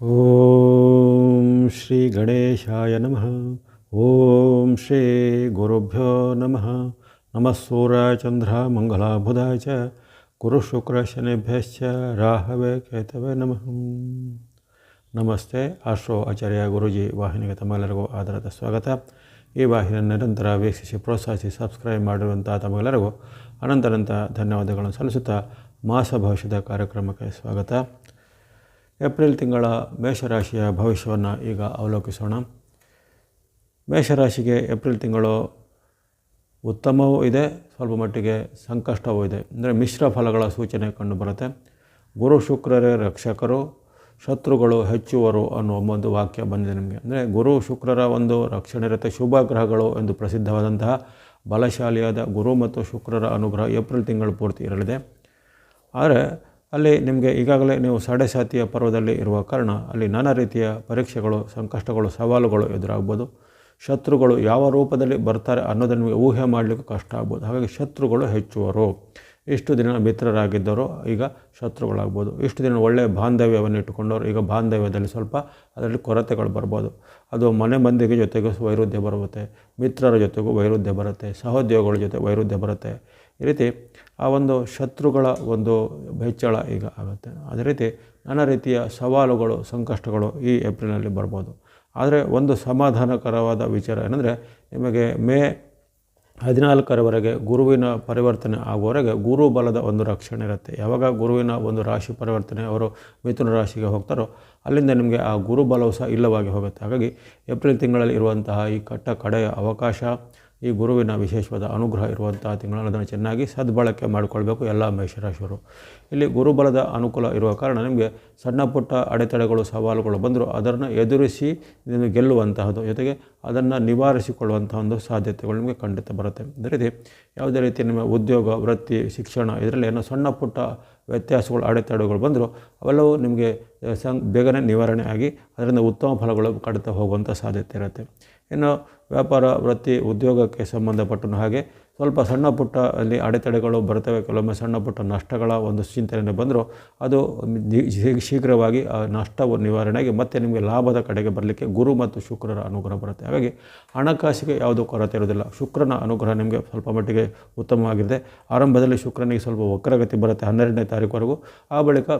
ಓಂ ಶ್ರೀ ಗಣೇಶಾಯ ನಮಃ. ಓಂ ಶ್ರೀ ಗುರುಭ್ಯೋ ನಮಃ. ನಮಃ ಸೂರ್ಯ ಚಂದ್ರ ಮಂಗಲ ಚ. ಗುರು ಶುಕ್ರ ಶನಿಭ್ಯಶ್ಚ ರಾಹವೇ ಕೇತವೇ ನಮಃ. ನಮಸ್ತೆ. ಆಶ್ರೋ ಆಚಾರ್ಯ ಗುರುಜಿ ವಾಹಿನಿಗೆ ತಮ್ಮೆಲ್ಲರಿಗೂ ಆಧಾರದ ಸ್ವಾಗತ. ಈ ವಾಹಿನಿಯ ನಿರಂತರ ವೀಕ್ಷಿಸಿ ಪ್ರೋತ್ಸಾಹಿಸಿ ಸಬ್ಸ್ಕ್ರೈಬ್ ಮಾಡಿರುವಂಥ ತಮ್ಮೆಲ್ಲರಿಗೂ ಅನಂತರಂತ ಧನ್ಯವಾದಗಳನ್ನು ಸಲ್ಲಿಸುತ್ತಾ ಮಾಸ ಭವಿಷ್ಯದ ಕಾರ್ಯಕ್ರಮಕ್ಕೆ ಸ್ವಾಗತ. ಏಪ್ರಿಲ್ ತಿಂಗಳ ಮೇಷರಾಶಿಯ ಭವಿಷ್ಯವನ್ನು ಈಗ ಅವಲೋಕಿಸೋಣ. ಮೇಷರಾಶಿಗೆ ಏಪ್ರಿಲ್ ತಿಂಗಳು ಉತ್ತಮವೂ ಇದೆ ಸ್ವಲ್ಪ ಮಟ್ಟಿಗೆ ಸಂಕಷ್ಟವೂ ಇದೆ. ಅಂದರೆ ಮಿಶ್ರ ಫಲಗಳ ಸೂಚನೆ ಕಂಡುಬರುತ್ತೆ. ಗುರು ಶುಕ್ರರೇ ರಕ್ಷಕರು, ಶತ್ರುಗಳು ಹೆಚ್ಚುವರು ಅನ್ನೋ ಒಂದು ವಾಕ್ಯ ಬಂದಿದೆ ನಿಮಗೆ. ಅಂದರೆ ಗುರು ಶುಕ್ರರ ಒಂದು ರಕ್ಷಣೆ ಇರುತ್ತೆ, ಶುಭ ಗ್ರಹಗಳು ಎಂದು ಪ್ರಸಿದ್ಧವಾದಂತಹ ಬಲಶಾಲಿಯಾದ ಗುರು ಮತ್ತು ಶುಕ್ರರ ಅನುಗ್ರಹ ಏಪ್ರಿಲ್ ತಿಂಗಳು ಪೂರ್ತಿ ಇರಲಿದೆ. ಆದರೆ ಅಲ್ಲಿ ನಿಮಗೆ ಈಗಾಗಲೇ ನೀವು ಸಾಡೆ ಸಾತಿಯ ಪರ್ವದಲ್ಲಿ ಇರುವ ಕಾರಣ ಅಲ್ಲಿ ನಾನಾ ರೀತಿಯ ಪರೀಕ್ಷೆಗಳು, ಸಂಕಷ್ಟಗಳು, ಸವಾಲುಗಳು ಎದುರಾಗ್ಬೋದು. ಶತ್ರುಗಳು ಯಾವ ರೂಪದಲ್ಲಿ ಬರ್ತಾರೆ ಅನ್ನೋದನ್ನು ನಿಮಗೆ ಊಹೆ ಮಾಡಲಿಕ್ಕೂ ಕಷ್ಟ ಆಗ್ಬೋದು. ಹಾಗಾಗಿ ಶತ್ರುಗಳು ಹೆಚ್ಚುವರು. ಇಷ್ಟು ದಿನ ಮಿತ್ರರಾಗಿದ್ದವರು ಈಗ ಶತ್ರುಗಳಾಗ್ಬೋದು. ಇಷ್ಟು ದಿನ ಒಳ್ಳೆಯ ಬಾಂಧವ್ಯವನ್ನು ಇಟ್ಟುಕೊಂಡವರು ಈಗ ಬಾಂಧವ್ಯದಲ್ಲಿ ಸ್ವಲ್ಪ ಅದರಲ್ಲಿ ಕೊರತೆಗಳು ಬರ್ಬೋದು. ಅದು ಮನೆ ಮಂದಿಗೆ ಜೊತೆಗೂ ವೈರುಧ್ಯ ಬರುತ್ತೆ. ಮಿತ್ರರ ಜೊತೆಗೂ ವೈರುಧ್ಯ ಬರುತ್ತೆ. ಸಹೋದ್ಯೋಗಿಗಳ ಜೊತೆ ವೈರುಧ್ಯ ಬರುತ್ತೆ. ಈ ರೀತಿ ಆ ಒಂದು ಶತ್ರುಗಳ ಒಂದು ಹೆಚ್ಚಳ ಈಗ ಆಗುತ್ತೆ. ಅದೇ ರೀತಿ ನಾನಾ ರೀತಿಯ ಸವಾಲುಗಳು, ಸಂಕಷ್ಟಗಳು ಈ ಏಪ್ರಿಲ್ನಲ್ಲಿ ಬರ್ಬೋದು. ಆದರೆ ಒಂದು ಸಮಾಧಾನಕರವಾದ ವಿಚಾರ ಏನಂದರೆ, ನಿಮಗೆ ಮೇ ಹದಿನಾಲ್ಕರವರೆಗೆ ಗುರುವಿನ ಪರಿವರ್ತನೆ ಆಗುವವರೆಗೆ ಗುರು ಬಲದ ಒಂದು ರಕ್ಷಣೆ ಇರುತ್ತೆ. ಯಾವಾಗ ಗುರುವಿನ ಒಂದು ರಾಶಿ ಪರಿವರ್ತನೆ, ಅವರು ಮಿಥುನ ರಾಶಿಗೆ ಹೋಗ್ತಾರೋ, ಅಲ್ಲಿಂದ ನಿಮಗೆ ಆ ಗುರು ಬಲವು ಸಹ ಇಲ್ಲವಾಗಿ ಹೋಗುತ್ತೆ. ಹಾಗಾಗಿ ಏಪ್ರಿಲ್ ತಿಂಗಳಲ್ಲಿ ಇರುವಂತಹ ಈ ಕಟ್ಟ ಕಡೆಯ ಅವಕಾಶ ಈ ಗುರುವಿನ ವಿಶೇಷವಾದ ಅನುಗ್ರಹ ಇರುವಂತಹ ತಿಂಗಳನ್ನು ಅದನ್ನು ಚೆನ್ನಾಗಿ ಸದ್ಬಳಕೆ ಮಾಡಿಕೊಳ್ಬೇಕು ಎಲ್ಲ ಮೇಷರಾಶಿಯವರು ಇಲ್ಲಿ ಗುರುಬಲದ ಅನುಕೂಲ ಇರುವ ಕಾರಣ ನಿಮಗೆ ಸಣ್ಣ ಪುಟ್ಟ ಅಡೆತಡೆಗಳು, ಸವಾಲುಗಳು ಬಂದರೂ ಅದನ್ನು ಎದುರಿಸಿ ಇದನ್ನು ಗೆಲ್ಲುವಂತಹದ್ದು, ಜೊತೆಗೆ ಅದನ್ನು ನಿವಾರಿಸಿಕೊಳ್ಳುವಂಥ ಒಂದು ಸಾಧ್ಯತೆಗಳು ನಿಮಗೆ ಖಂಡಿತ ಬರುತ್ತೆ. ಅದೇ ರೀತಿ ಯಾವುದೇ ರೀತಿ ನಿಮ್ಮ ಉದ್ಯೋಗ, ವೃತ್ತಿ, ಶಿಕ್ಷಣ ಇದರಲ್ಲಿ ಏನೋ ಸಣ್ಣ ಪುಟ್ಟ ವ್ಯತ್ಯಾಸಗಳು, ಅಡೆತಡೆಗಳು ಬಂದರೂ ಅವೆಲ್ಲವೂ ನಿಮಗೆ ಸಂ, ಬೇಗನೆ ನಿವಾರಣೆ ಆಗಿ ಅದರಿಂದ ಉತ್ತಮ ಫಲಗಳು ಕಡಿತ ಹೋಗುವಂಥ ಸಾಧ್ಯತೆ ಇರುತ್ತೆ. ಇನ್ನು ವ್ಯಾಪಾರ, ವೃತ್ತಿ, ಉದ್ಯೋಗಕ್ಕೆ ಸಂಬಂಧಪಟ್ಟನು ಹಾಗೆ ಸ್ವಲ್ಪ ಸಣ್ಣ ಪುಟ್ಟ ಅಲ್ಲಿ ಅಡೆತಡೆಗಳು ಬರ್ತವೆ. ಕೆಲವೊಮ್ಮೆ ಸಣ್ಣ ಪುಟ್ಟ ನಷ್ಟಗಳ ಒಂದು ಚಿಂತನೆ ಬಂದರೂ ಅದು ಶೀಘ್ರವಾಗಿ ಆ ನಷ್ಟವು ನಿವಾರಣೆಗೆ ಮತ್ತೆ ನಿಮಗೆ ಲಾಭದ ಕಡೆಗೆ ಬರಲಿಕ್ಕೆ ಗುರು ಮತ್ತು ಶುಕ್ರರ ಅನುಗ್ರಹ ಬರುತ್ತೆ. ಹಾಗಾಗಿ ಹಣಕಾಸಿಗೆ ಯಾವುದೂ ಕೊರತೆ ಇರೋದಿಲ್ಲ ಶುಕ್ರನ ಅನುಗ್ರಹ ನಿಮಗೆ ಸ್ವಲ್ಪ ಮಟ್ಟಿಗೆ ಉತ್ತಮವಾಗಿದೆ. ಆರಂಭದಲ್ಲಿ ಶುಕ್ರನಿಗೆ ಸ್ವಲ್ಪ ವಕ್ರಗತಿ ಬರುತ್ತೆ ಹನ್ನೆರಡನೇ ತಾರೀಕುವರೆಗೂ ಆ ಬಳಿಕ